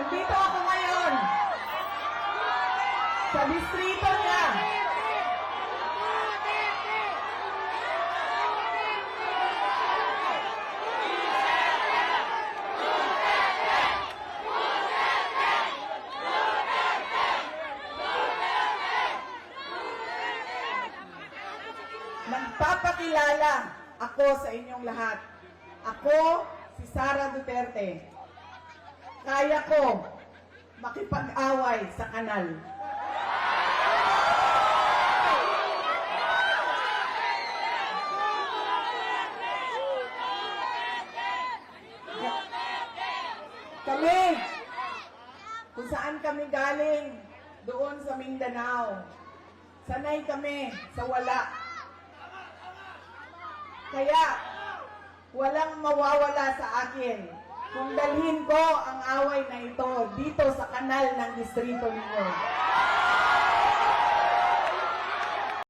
Nandito ako ngayon. Sa distrito niya. Nagpapakilala ako sa inyong lahat. Ako, si Sara Duterte. Kaya ko makipag-away sa kanal. Kami, kung saan kami galing, doon sa Mindanao. Sanay kami sa wala. Kaya, walang mawawala sa akin kung dalhin ko ang away na ito dito sa kanal ng distrito ninyo.